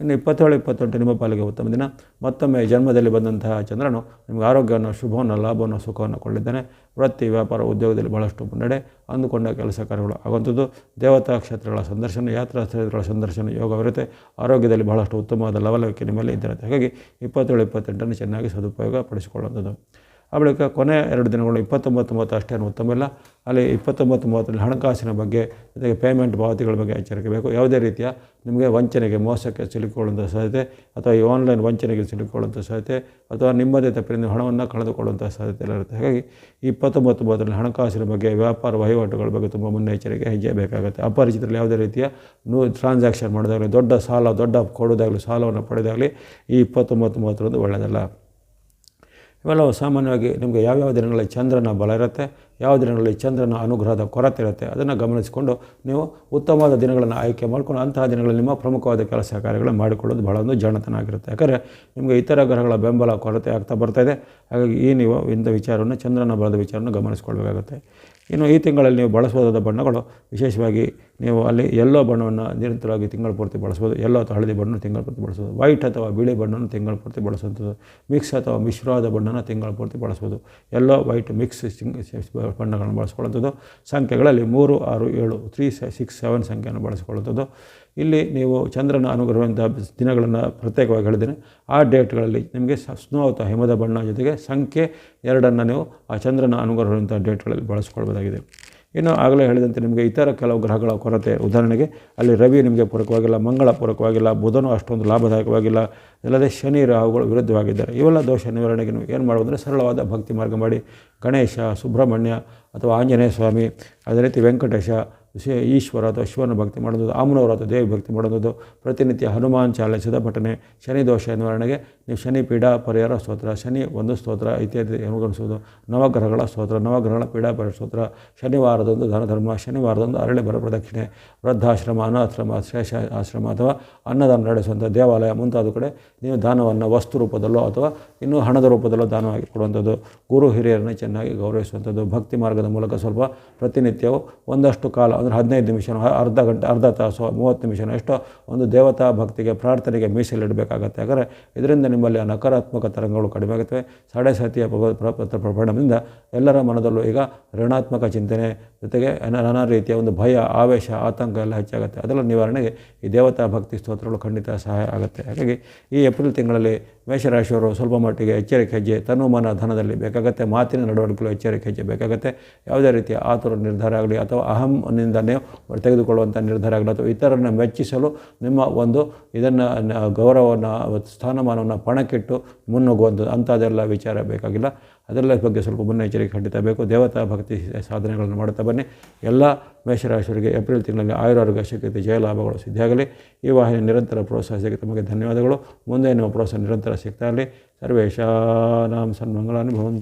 ಇನ್ನು ಇಪ್ಪತ್ತೇಳು, ಇಪ್ಪತ್ತೆಂಟು ನಿಮ್ಮ ಪಾಲಿಗೆ ಉತ್ತಮ ದಿನ. ಮತ್ತೊಮ್ಮೆ ಜನ್ಮದಲ್ಲಿ ಬಂದಂತಹ ಚಂದ್ರನು ನಿಮಗೆ ಆರೋಗ್ಯವನ್ನು, ಶುಭವನ್ನು, ಲಾಭವನ್ನು, ಸುಖವನ್ನು ಕೊಳ್ಳಿದ್ದಾನೆ. ವೃತ್ತಿ, ವ್ಯಾಪಾರ, ಉದ್ಯೋಗದಲ್ಲಿ ಬಹಳಷ್ಟು ಮುನ್ನಡೆ ಅಂದುಕೊಂಡ ಕೆಲಸ ಕಾರ್ಯಗಳು ಆಗುವಂಥದ್ದು. ದೇವತಾ ಕ್ಷೇತ್ರಗಳ ಸಂದರ್ಶನ, ಯಾತ್ರಾ ಕ್ಷೇತ್ರಗಳ ಸಂದರ್ಶನ ಯೋಗವಿರುತ್ತೆ ಆರೋಗ್ಯದಲ್ಲಿ ಬಹಳಷ್ಟು ಉತ್ತಮವಾದ ಲವಲವಿಕೆ ನಿಮ್ಮಲ್ಲಿ ಇದ್ದಿರುತ್ತೆ. ಹಾಗಾಗಿ ಇಪ್ಪತ್ತೇಳು, ಇಪ್ಪತ್ತೆಂಟನ್ನು ಚೆನ್ನಾಗಿ ಸದುಪಯೋಗ ಪಡಿಸಿಕೊಳ್ಳುವಂಥದ್ದು ಆ ಬಳಿಕ ಕೊನೆ ಎರಡು ದಿನಗಳು ಇಪ್ಪತ್ತೊಂಬತ್ತು ಮೂವತ್ತು ಅಷ್ಟೇನು ಉತ್ತಮ ಇಲ್ಲ ಅಲ್ಲಿ ಇಪ್ಪತ್ತೊಂಬತ್ತು ಮೂವತ್ತರಲ್ಲಿ ಹಣಕಾಸಿನ ಬಗ್ಗೆ, ಜೊತೆಗೆ ಪೇಮೆಂಟ್ ಪಾವತಿಗಳ ಬಗ್ಗೆ ಎಚ್ಚರಿಕೆ ಬೇಕು. ಯಾವುದೇ ರೀತಿಯ ನಿಮಗೆ ವಂಚನೆಗೆ, ಮೋಸಕ್ಕೆ ಸಿಲುಕೊಳ್ಳುವಂಥ ಸಾಧ್ಯತೆ, ಅಥವಾ ಈ ಆನ್ಲೈನ್ ವಂಚನೆಗೆ ಸಿಲುಕೊಳ್ಳುವಂಥ ಸಾಧ್ಯತೆ, ಅಥವಾ ನಿಮ್ಮದೇ ತಪ್ಪಿನಿಂದ ಹಣವನ್ನು ಕಳೆದುಕೊಳ್ಳುವಂಥ ಸಾಧ್ಯತೆ ಎಲ್ಲ ಇರುತ್ತೆ. ಹಾಗಾಗಿ ಇಪ್ಪತ್ತೊಂಬತ್ತು ಮೂವತ್ತರಲ್ಲಿ ಹಣಕಾಸಿನ ಬಗ್ಗೆ, ವ್ಯಾಪಾರ ವಹಿವಾಟುಗಳ ಬಗ್ಗೆ ತುಂಬ ಮುನ್ನೆಚ್ಚರಿಕೆ ಹೆಜ್ಜೆ ಬೇಕಾಗುತ್ತೆ. ಅಪರಿಚಿತರಲ್ಲಿ ಯಾವುದೇ ರೀತಿಯ ನೂ ಟ್ರಾನ್ಸಾಕ್ಷನ್ ಮಾಡೋದಾಗಲಿ, ದೊಡ್ಡ ಸಾಲ, ದೊಡ್ಡ ಕೊಡೋದಾಗಲಿ, ಸಾಲವನ್ನು ಪಡೆದಾಗಲಿ ಈ ಇಪ್ಪತ್ತೊಂಬತ್ತು ಮೂವತ್ತರಂದು ಒಳ್ಳೆಯದಲ್ಲ. ಇವೆಲ್ಲವೂ ಸಾಮಾನ್ಯವಾಗಿ ನಿಮಗೆ ಯಾವ್ಯಾವ ದಿನಗಳಲ್ಲಿ ಚಂದ್ರನ ಬಲ ಇರುತ್ತೆ, ಯಾವ ದಿನಗಳಲ್ಲಿ ಚಂದ್ರನ ಅನುಗ್ರಹದ ಕೊರತೆ ಇರುತ್ತೆ, ಅದನ್ನು ಗಮನಿಸಿಕೊಂಡು ನೀವು ಉತ್ತಮವಾದ ದಿನಗಳನ್ನು ಆಯ್ಕೆ ಮಾಡಿಕೊಂಡು ಅಂತಹ ದಿನಗಳಲ್ಲಿ ನಿಮ್ಮ ಪ್ರಮುಖವಾದ ಕೆಲಸ ಕಾರ್ಯಗಳನ್ನು ಮಾಡಿಕೊಳ್ಳೋದು ಬಹಳ ಒಂದು ಜಾಣತನ ಆಗಿರುತ್ತೆ ಯಾಕಂದರೆ ನಿಮಗೆ ಇತರ ಗ್ರಹಗಳ ಬೆಂಬಲ ಕೊರತೆ ಆಗ್ತಾ ಬರ್ತಾಯಿದೆ ಹಾಗಾಗಿ ಈ ನೀವು ಇಂಥ ವಿಚಾರವನ್ನು ಚಂದ್ರನ ಬಲದ ವಿಚಾರವನ್ನು ಗಮನಿಸ್ಕೊಳ್ಬೇಕಾಗುತ್ತೆ. ಇನ್ನು ಈ ತಿಂಗಳಲ್ಲಿ ನೀವು ಬಳಸಬಹುದಾದ ಬಣ್ಣಗಳು, ವಿಶೇಷವಾಗಿ ನೀವು ಅಲ್ಲಿ ಎಲ್ಲೋ ಬಣ್ಣವನ್ನು ನಿರಂತರವಾಗಿ ತಿಂಗಳ ಪೂರ್ತಿ ಬಳಸ್ಬೋದು ಎಲ್ಲೋ ಅಥವಾ ಹಳದಿ ಬಣ್ಣ ತಿಂಗಳ ಪೂರ್ತಿ ಬಳಸ್ಬೋದು ವೈಟ್ ಅಥವಾ ಬಿಳಿ ಬಣ್ಣವನ್ನು ತಿಂಗಳ ಪೂರ್ತಿ ಬಳಸುವಂಥದ್ದು. ಮಿಕ್ಸ್ ಅಥವಾ ಮಿಶ್ರವಾದ ಬಣ್ಣನ ತಿಂಗಳ ಪೂರ್ತಿ ಬಳಸ್ಬೋದು ಎಲ್ಲೋ ವೈಟ್ ಮಿಕ್ಸ್ ಬಣ್ಣಗಳನ್ನು ಬಳಸ್ಕೊಳ್ಳುವಂಥದ್ದು. ಸಂಖ್ಯೆಗಳಲ್ಲಿ ಮೂರು, ಆರು, ಏಳು ತ್ರೀ ಸಿಕ್ಸ್ ಸೆವೆನ್ ಸಂಖ್ಯೆಯನ್ನು ಬಳಸ್ಕೊಳ್ಳುವಂಥದ್ದು. ಇಲ್ಲಿ ನೀವು ಚಂದ್ರನ ಅನುಗ್ರಹದಿಂದ ದಿನಗಳನ್ನು ಪ್ರತ್ಯೇಕವಾಗಿ ಹೇಳಿದ್ದೇನೆ. ಆ ಡೇಟ್ಗಳಲ್ಲಿ ನಿಮಗೆ ಸ್ನೋ ಹಿಮದ ಬಣ್ಣ ಜೊತೆಗೆ ಸಂಖ್ಯೆ ಎರಡನ್ನು ನೀವು ಆ ಚಂದ್ರನ ಅನುಗ್ರಹದಂಥ ಡೇಟ್ಗಳಲ್ಲಿ ಬಳಸ್ಕೊಳ್ಬೋದಾಗಿದೆ. ಇನ್ನು ಆಗಲೇ ಹೇಳಿದಂತೆ ನಿಮಗೆ ಇತರ ಕೆಲವು ಗ್ರಹಗಳ ಕೊರತೆ. ಉದಾಹರಣೆಗೆ ಅಲ್ಲಿ ರವಿ ನಿಮಗೆ ಪೂರಕವಾಗಿಲ್ಲ, ಮಂಗಳ ಪೂರಕವಾಗಿಲ್ಲ, ಬುಧನೂ ಅಷ್ಟೊಂದು ಲಾಭದಾಯಕವಾಗಿಲ್ಲ ಅಲ್ಲದೆ ಶನಿ ರಾಹುಗಳು ವಿರುದ್ಧವಾಗಿದ್ದಾರೆ. ಇವೆಲ್ಲ ದೋಷ ನಿವಾರಣೆಗೆ ನೀವು ಏನು ಮಾಡುವುದಂದರೆ ಸರಳವಾದ ಭಕ್ತಿ ಮಾರ್ಗ ಮಾಡಿ ಗಣೇಶ, ಸುಬ್ರಹ್ಮಣ್ಯ ಅಥವಾ ಆಂಜನೇಯ ಸ್ವಾಮಿ, ಅದೇ ರೀತಿ ವೆಂಕಟೇಶ ಶಿ- ಈಶ್ವರ ಅಥವಾ ಶಿವನ ಭಕ್ತಿ ಮಾಡೋದು ಆಮನವರು ಅಥವಾ ದೇವಿ ಭಕ್ತಿ ಮಾಡುವುದು, ಪ್ರತಿನಿತ್ಯ ಹನುಮಾನ್ ಚಾಲಿಸಿದ ಪಠನೆ, ಶನಿ ದೋಷ ನಿವಾರಣೆಗೆ ನೀವು ಶನಿ ಪೀಡಾ ಪರಿಹಾರ ಸ್ತೋತ್ರ, ಶನಿ ಒಂದು ಸ್ತೋತ್ರ ಇತ್ಯಾದಿ ಅನುಗಮಿಸುವುದು ನವಗ್ರಹಗಳ ಸ್ತೋತ್ರ, ನವಗ್ರಹಗಳ ಪೀಡಾ ಪರಿಹಾರ ಸ್ತೋತ್ರ, ಶನಿವಾರದಂದು ಧರ್ಮ ಶನಿವಾರದಂದು ಅರಳೆ ಬರ ಪ್ರದಕ್ಷಿಣೆ, ವೃದ್ಧಾಶ್ರಮ ಅನಾಶ್ರಮ ಶೇಷ ಆಶ್ರಮ ಅಥವಾ ಅನ್ನದಾನ ನಡೆಸುವಂಥ ದೇವಾಲಯ ಮುಂತಾದ ಕಡೆ ನೀವು ದಾನವನ್ನು ವಸ್ತು ರೂಪದಲ್ಲೋ ಅಥವಾ ಇನ್ನೂ ಹಣದ ರೂಪದಲ್ಲೋ ದಾನವಾಗಿ ಕೊಡುವಂಥದ್ದು. ಗುರು ಹಿರಿಯರನ್ನು ಚೆನ್ನಾಗಿ ಗೌರವಿಸುವಂಥದ್ದು. ಭಕ್ತಿ ಮಾರ್ಗದ ಮೂಲಕ ಸ್ವಲ್ಪ ಪ್ರತಿನಿತ್ಯವು ಒಂದಷ್ಟು ಕಾಲ ಅಂದರೆ ಹದಿನೈದು ನಿಮಿಷ ಅರ್ಧ ಗಂಟೆ, ಅರ್ಧ ತಾಸು, ಮೂವತ್ತು ನಿಮಿಷನೋ ಎಷ್ಟೋ ಒಂದು ದೇವತಾ ಭಕ್ತಿಗೆ, ಪ್ರಾರ್ಥನೆಗೆ ಮೀಸಲಿಡಬೇಕಾಗತ್ತೆ. ಯಾಕಂದರೆ ಇದರಿಂದ ನಿಮ್ಮಲ್ಲಿ ನಕಾರಾತ್ಮಕ ತರಂಗಗಳು ಕಡಿಮೆ ಆಗುತ್ತವೆ ಸಾಡೆ ಸತಿಯ ಪ್ರಭ- ಪ್ರ- ಪ್ರ- ಎಲ್ಲರ ಮನದಲ್ಲೂ ಈಗ ಋಣಾತ್ಮಕ ಚಿಂತನೆ ಜೊತೆಗೆ ನಾನಾ ರೀತಿಯ ಒಂದು ಭಯ, ಆವೇಶ, ಆತಂಕ ಎಲ್ಲ ಹೆಚ್ಚಾಗುತ್ತೆ. ಅದರ ನಿವಾರಣೆಗೆ ಈ ದೇವತಾ ಭಕ್ತಿ ಸ್ತೋತ್ರಗಳು ಖಂಡಿತ ಸಹಾಯ ಆಗುತ್ತೆ. ಹಾಗಾಗಿ ಈ ಏಪ್ರಿಲ್ ತಿಂಗಳಲ್ಲಿ ಮೇಷರಾಶಿಯವರು ಸ್ವಲ್ಪ ಮಟ್ಟಿಗೆ ಎಚ್ಚರಿಕೆ ಹೆಜ್ಜೆ, ತನುಮಾನ ಧನದಲ್ಲಿ ಬೇಕಾಗತ್ತೆ, ಮಾತಿನ ನಡವಳಿಕೆಗಳು ಎಚ್ಚರಿಕೆ ಹೆಜ್ಜೆ ಬೇಕಾಗತ್ತೆ. ಯಾವುದೇ ರೀತಿಯ ಆತುರ ನಿರ್ಧಾರ ಆಗಲಿ ಅಥವಾ ಅಹಂನಿಂದನೇ ತೆಗೆದುಕೊಳ್ಳುವಂಥ ನಿರ್ಧಾರ ಆಗಲಿ ಅಥವಾ ಇತರರನ್ನು ಮೆಚ್ಚಿಸಲು ನಿಮ್ಮ ಒಂದು ಇದನ್ನು ಗೌರವವನ್ನು, ಸ್ಥಾನಮಾನವನ್ನು ಪಣಕ್ಕಿಟ್ಟು ಮುನ್ನುಗ್ಗುವಂಥದ್ದು, ಅಂಥದ್ದೆಲ್ಲ ವಿಚಾರ ಬೇಕಾಗಿಲ್ಲ. ಅದೆಲ್ಲ ಬಗ್ಗೆ ಸ್ವಲ್ಪ ಮುನ್ನೆಚ್ಚರಿಕೆ ಖಂಡಿತ ಬೇಕು. ದೇವತಾ ಭಕ್ತಿ ಸಾಧನೆಗಳನ್ನು ಮಾಡುತ್ತಾ ಬನ್ನಿ. ಎಲ್ಲ ಮೇಷರಾಶಿಯವರಿಗೆ ಏಪ್ರಿಲ್ ತಿಂಗಳಲ್ಲಿ ಆಯುರಾರೋಗ್ಯ, ಶಕ್ತಿ ಜಯಲಾಭಗಳು ಸಿದ್ಧಿಯಾಗಲಿ. ಈ ವಾಹಿನಿ ನಿರಂತರ ಪ್ರೋತ್ಸಾಹ ಸಿಗುತ್ತೆ ತಮಗೆ ಧನ್ಯವಾದಗಳು. ಮುಂದೆ ನಿಮ್ಮ ಪ್ರೋತ್ಸಾಹ ನಿರಂತರ ಸಿಗ್ತಾ ಇರಲಿ. ಸರ್ವೇಶಾನಾಂ ಸನ್ಮಂಗಳಾನಿ ಭವಂತು.